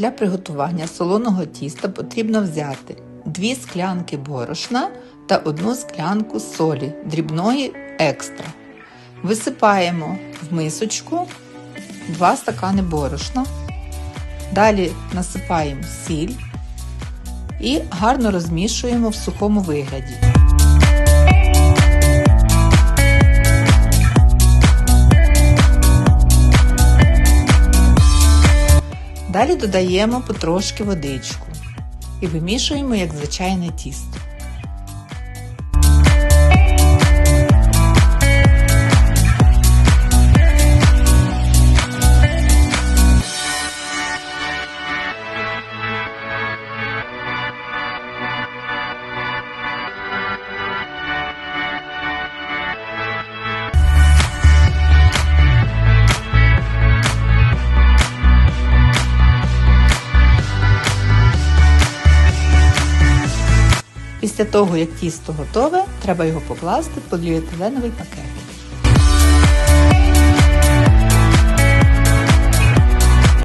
Для приготування солоного тіста потрібно взяти 2 склянки борошна та 1 склянку солі дрібної екстра. Висипаємо в мисочку 2 стакани борошна. Далі насипаємо сіль і гарно розмішуємо в сухому вигляді. Далі додаємо потрошки водичку і вимішуємо як звичайне тісто. Після того, як тісто готове, треба його покласти в поліетиленовий пакет.